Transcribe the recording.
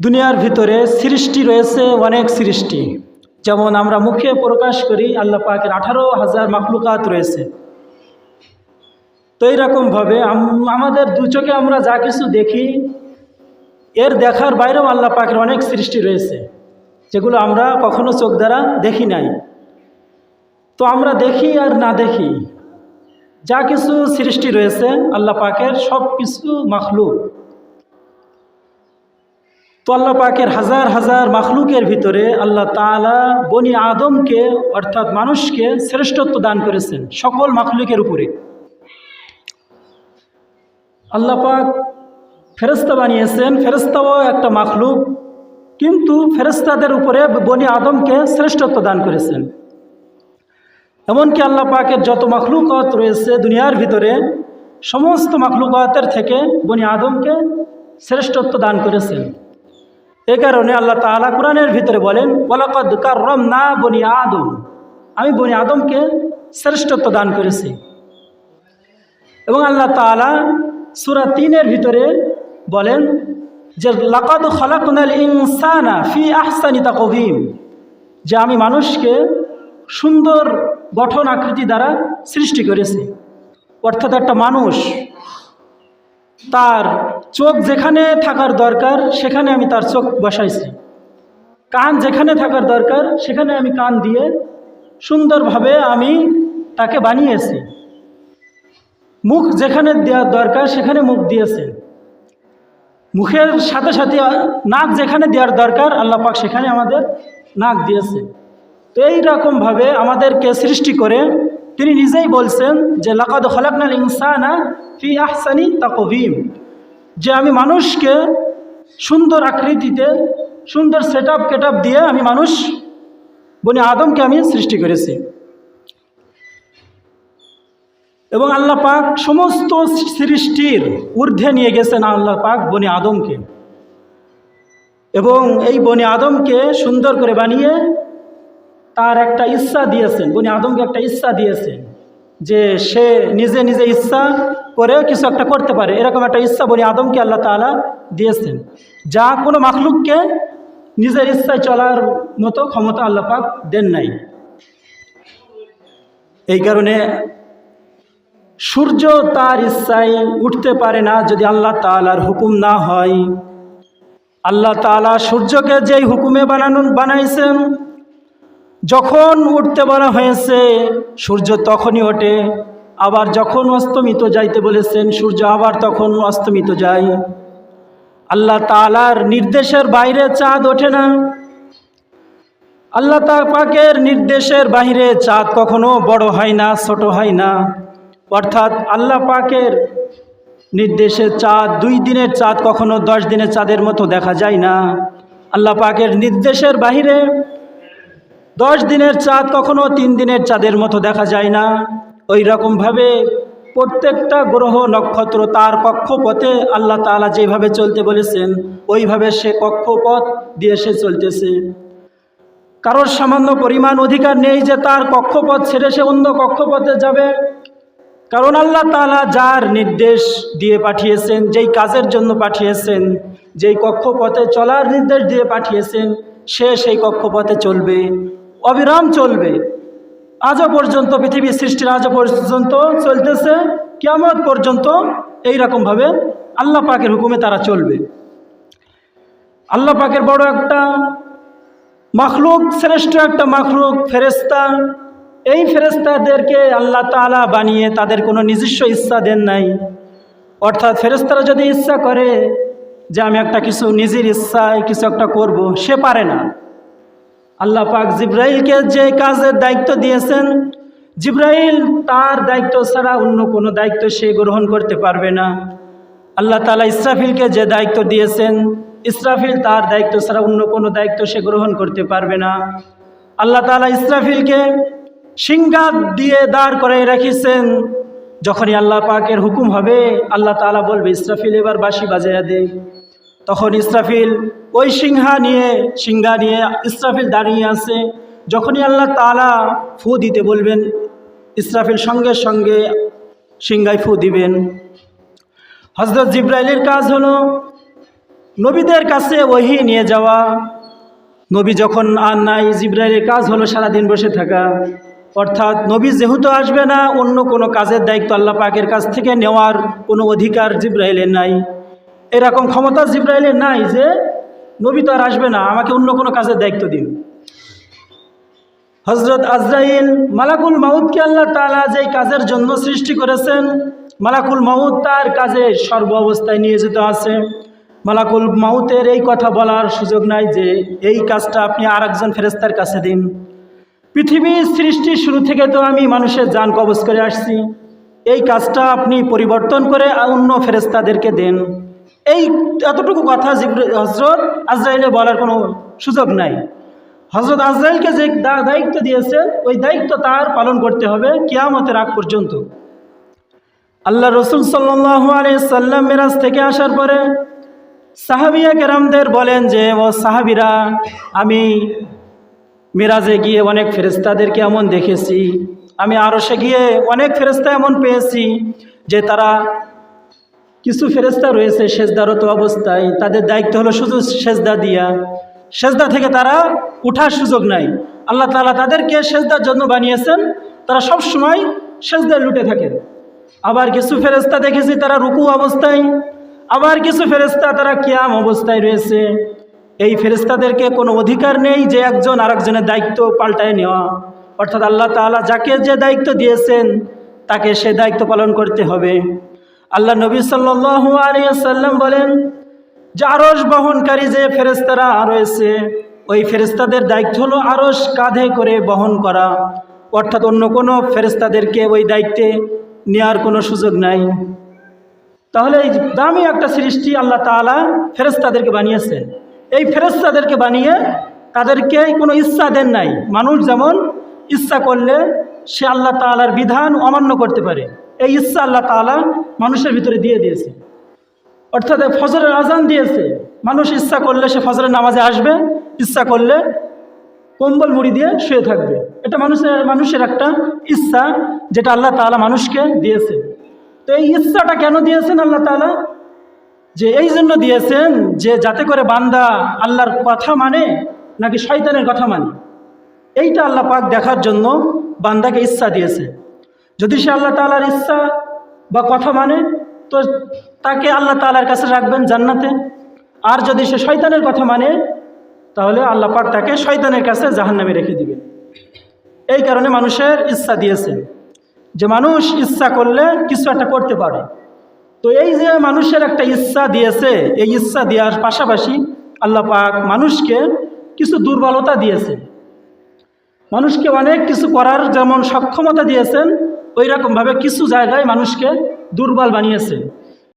দুনিয়ার ভিতরে সৃষ্টি রয়েছে অনেক সৃষ্টি। যেমন আমরা মুখে প্রকাশ করি, আল্লাহ পাকের আঠারো হাজার মাখলুকাত রয়েছে। তো এইরকমভাবে আমাদের দু চোখে আমরা যা কিছু দেখি, এর দেখার বাইরেও আল্লাহ পাকের অনেক সৃষ্টি রয়েছে, যেগুলো আমরা কখনো চোখ দ্বারা দেখি নাই। তো আমরা দেখি আর না দেখি, যা কিছু সৃষ্টি রয়েছে, আল্লাহ পাকের সব কিছু মাখলুক। তো আল্লাহ পাকের হাজার হাজার মাখলুকের ভিতরে আল্লাহ তাআলা বনি আদমকে, অর্থাৎ মানুষকে শ্রেষ্ঠত্ব দান করেছেন সকল মাখলুকের উপরে। আল্লাহ পাক ফেরেস্তা বানিয়েছেন ফেরেস্তাও একটা মাখলুক, কিন্তু ফেরেস্তাদের উপরে বনি আদমকে শ্রেষ্ঠত্ব দান করেছেন। এমনকি আল্লাহ পাকের যত মাখলুকত রয়েছে দুনিয়ার ভিতরে, সমস্ত মাখলুকতের থেকে বনি আদমকে শ্রেষ্ঠত্ব দান করেছেন। এ কারণে আল্লাহ তাআলা কোরআনের ভিতরে বলেন কাররম না বনি আদম। আমি বনি আদমকে শ্রেষ্ঠত্ব দান করেছি। এবং আল্লাহ তাআলা সুরা তিনের ভিতরে বলেন যে, লাকাদ খালাকনাল ইনসানা ফি আহসানি তাকভিম যে আমি মানুষকে সুন্দর গঠন আকৃতি দ্বারা সৃষ্টি করেছি। অর্থাৎ একটা মানুষ তার চোখ যেখানে থাকার দরকার, সেখানে আমি তার চোখ বসাইছি। কান যেখানে থাকার দরকার, সেখানে আমি কান দিয়ে সুন্দরভাবে আমি তাকে বানিয়েছি। মুখ যেখানে দেওয়ার দরকার, সেখানে মুখ দিয়েছে। মুখের সাথে সাথে নাক যেখানে দেওয়ার দরকার, আল্লাহ পাক সেখানে আমাদের নাক দিয়েছে। তো এইরকমভাবে আমাদেরকে সৃষ্টি করে তিনি নিজেই বলছেন যে, লাকাদ খলাকনাল ইনসানা ফি আহসানি তাকভিম যে আমি মানুষকে সুন্দর আকৃতিতে, সুন্দর সেট আপ কেট দিয়ে আমি মানুষ, বনি আদমকে আমি সৃষ্টি করেছি। এবং আল্লাহ পাক সমস্ত সৃষ্টির ঊর্ধ্বে নিয়ে গেছেন আল্লাহ পাক বনি আদমকে। এবং এই বনি আদমকে সুন্দর করে বানিয়ে তার একটা ইচ্ছা দিয়েছেন, বনি আদমকে একটা ইচ্ছা দিয়েছেন। যে সে নিজে নিজে ইচ্ছা করেও কিছু একটা করতে পারে। এরকম একটা ইচ্ছা বনি আদমকে আল্লাহ তাআলা দিয়েছেন। যা কোনো মাখলুককে নিজের ইচ্ছায় চলার মতো ক্ষমতা আল্লাহ পাক দেন নাই। এই কারণে সূর্য তার ইচ্ছায় উঠতে পারে না যদি আল্লাহ তাআলার হুকুম না হয়। আল্লাহ তাআলা সূর্যকে যেই হুকুমে বানানো বানাইছেন যখন উঠতে বলা হয়েছে, সূর্য তখনই ওঠে। আবার যখন অস্তমিত যাইতে বলেছেন, সূর্য আবার তখন অস্তমিত যায়। আল্লাহ তাআলার নির্দেশের বাইরে চাঁদ ওঠে না। আল্লাহ পাকের নির্দেশের বাইরে চাঁদ কখনো বড় হয় না, ছোট হয় না। অর্থাৎ আল্লাহ পাকের নির্দেশে চাঁদ, দুই দিনের চাঁদ কখনো দশ দিনের চাঁদের মতো দেখা যায় না। আল্লাহ পাকের নির্দেশের বাহিরে দশ দিনের চাঁদ কখনো তিন দিনের চাঁদের মতো দেখা যায় না। ওই রকমভাবে প্রত্যেকটা গ্রহ নক্ষত্র তার কক্ষপথে আল্লাহ তাআলা যেভাবে চলতে বলেছেন, ওইভাবে সে কক্ষপথ দিয়ে সে চলতেছে। কারোর সামান্য পরিমাণ অধিকার নেই যে তার কক্ষপথ ছেড়ে সে অন্য কক্ষপথে যাবে। কারণ আল্লাহ তাআলা যার নির্দেশ দিয়ে পাঠিয়েছেন, যেই কাজের জন্য পাঠিয়েছেন, যেই কক্ষপথে চলার নির্দেশ দিয়ে পাঠিয়েছেন, সে সেই কক্ষপথে চলবে। অবিরাম চলবে। আজও পর্যন্ত পৃথিবীর সৃষ্টির আজও পর্যন্ত চলতেছে। কেমন পর্যন্ত এই রকমভাবে আল্লাহ পাকের হুকুমে তারা চলবে। আল্লাহ পাকের বড় একটা মাখলুক, শ্রেষ্ঠ একটা মাখলুক ফেরেস্তা এই ফেরেস্তাদেরকে আল্লাহ তাআলা বানিয়ে তাদের কোনো নিজস্ব ইচ্ছা দেন নাই। অর্থাৎ ফেরেস্তারা যদি ইচ্ছা করে যে আমি একটা কিছু নিজের ইচ্ছায় কিছু একটা করব, সে পারে না। আল্লাহ পাক জিব্রাইলকে যে কাজের দায়িত্ব দিয়েছেন, জিব্রাইল তার দায়িত্ব ছাড়া অন্য কোনো দায়িত্ব সে গ্রহণ করতে পারবে না। আল্লাহ তাআলা ইসরাফিলকে যে দায়িত্ব দিয়েছেন, ইসরাফিল তার দায়িত্ব ছাড়া অন্য কোনো দায়িত্ব সে গ্রহণ করতে পারবে না। আল্লাহ তাআলা ইসরাফিলকে সিংহাত দিয়ে দাঁড় করে রেখেছেন। যখনই আল্লাহ পাকের হুকুম হবে, আল্লাহ তাআলা বলবে, ইসরাফিল, এবার বাঁশি বাজাইয়া দে। তখন ইসরাফিল ওই সিংহা নিয়ে সিংহা নিয়ে ইসরাফিল দাঁড়িয়ে আছে। যখনই আল্লাহ তালা ফু দিতে বলবেন, ইসরাফিল সঙ্গে সঙ্গে সিংহায় ফু দিবেন। হজরত জিব্রাইলের কাজ হলো নবীদের কাছে ওহি নিয়ে যাওয়া। নবী যখন আর নাই, জিব্রাইলের কাজ হলো সারাদিন বসে থাকা। অর্থাৎ নবী যেহেতু আসবে না, অন্য কোনো কাজের দায়িত্ব আল্লাহ পাকের কাছ থেকে নেওয়ার কোনো অধিকার জিব্রাইলের নাই। এরকম ক্ষমতা জিব্রাইলের নাই যে নবী তো আর আসবে না, আমাকে অন্য কোনো কাজের দায়িত্ব দিন। হজরত আজরাইল মালাকুল মাউদকে আল্লাহ তালা যেই কাজের জন্য সৃষ্টি করেছেন, মালাকুল মাউদ তার কাজে সর্ব অবস্থায় নিয়ে যেতে আছে। মালাকুল মাউতের এই কথা বলার সুযোগ নাই যে এই কাজটা আপনি আর একজন ফেরেস্তার কাছে দিন। পৃথিবীর সৃষ্টির শুরু থেকে তো আমি মানুষের যান কবজ করে আসছি। এই কাজটা আপনি পরিবর্তন করে অন্য ফেরেস্তাদেরকে দেন। এই এতটুকু কথা হজরত আজরাইলে বলার কোনো সুযোগ নাই। হজরত আজরাইলকে যে দায়িত্ব দিয়েছে ওই দায়িত্ব তার পালন করতে হবে কিয়ামতের আগ পর্যন্ত। আল্লাহ রসুল সাল্লাহ সাল্লাম মেরাজ থেকে আসার পরে সাহাবিয়া কেরামদের বলেন যে, ও সাহাবিরা, আমি মিরাজে গিয়ে অনেক ফেরেস্তাদেরকে এমন দেখেছি। আমি আরসে গিয়ে অনেক ফেরেস্তা এমন পেয়েছি যে তারা কিছু ফেরেস্তা রয়েছে সেজদারত অবস্থায়, তাদের দায়িত্ব হলো শুধু সেজদা দিয়া। সেজদা থেকে তারা উঠার সুযোগ নাই। আল্লাহ তালা তাদেরকে সেজদার জন্য বানিয়েছেন, তারা সব সময় সেজদায় লুটে থাকে। আবার কিছু ফেরেস্তা দেখেছি তারা রুকু অবস্থায়, আবার কিছু ফেরেস্তা তারা কিয়াম অবস্থায় রয়েছে। এই ফেরেস্তাদেরকে কোনো অধিকার নেই যে একজন আরেকজনের দায়িত্ব পাল্টায় নেওয়া। অর্থাৎ আল্লাহ তাআলা যাকে যে দায়িত্ব দিয়েছেন, তাকে সে দায়িত্ব পালন করতে হবে। আল্লাহ নবী সাল্লু আলিয়াল্লাম বলেন, যে আরস বহনকারী যে ফেরেস্তারা রয়েছে, ওই ফেরেস্তাদের দায়িত্ব হলো আরস কাঁধে করে বহন করা। অর্থাৎ অন্য কোনো ফেরেস্তাদেরকে ওই দায়িত্বে নেওয়ার কোনো সুযোগ নাই। তাহলে এই দামি একটা সৃষ্টি আল্লাহ তাআলা ফেরেস্তাদেরকে বানিয়েছেন এই ফেরেস্তাদেরকে বানিয়ে তাদেরকে কোনো ইচ্ছা দেন নাই। মানুষ যেমন ইচ্ছা করলে সে আল্লাহ তাআলার বিধান অমান্য করতে পারে। এই ইচ্ছা আল্লাহ তাআলা মানুষের ভিতরে দিয়ে দিয়েছে। অর্থাৎ ফজরের আজান দিয়েছে। মানুষ ইচ্ছা করলে সে ফজরের নামাজে আসবে, ইচ্ছা করলে কম্বল মুড়ি দিয়ে শুয়ে থাকবে। এটা মানুষের মানুষের একটা ইচ্ছা যেটা আল্লাহ তাআলা মানুষকে দিয়েছে। তো এই ইচ্ছাটা কেন দিয়েছেন আল্লাহ তাআলা? যে এই জন্য দিয়েছেন যে যাতে করে বান্দা আল্লাহর কথা মানে নাকি শয়তানের কথা মানে। এইটা আল্লাহ পাক দেখার জন্য বান্দাকে ইচ্ছা দিয়েছে। যদি সে আল্লাহ তাআলার ইচ্ছা বা কথা মানে তো তাকে আল্লাহ তাআলার কাছে রাখবেন জান্নাতে। আর যদি সে শয়তানের কথা মানে তাহলে আল্লাহ পাক তাকে শয়তানের কাছে জাহান্নামে রেখে দিবেন। এই কারণে মানুষের ইচ্ছা দিয়েছেন যে মানুষ ইচ্ছা করলে কিছু একটা করতে পারে। তো এই যে মানুষের একটা ইচ্ছা দিয়েছে, এই ইচ্ছা দেওয়ার পাশাপাশি আল্লাহ পাক মানুষকে কিছু দুর্বলতা দিয়েছে মানুষকে অনেক কিছু করার যেমন সক্ষমতা দিয়েছেন ওই রকমভাবে কিছু জায়গায় মানুষকে দুর্বল বানিয়েছে।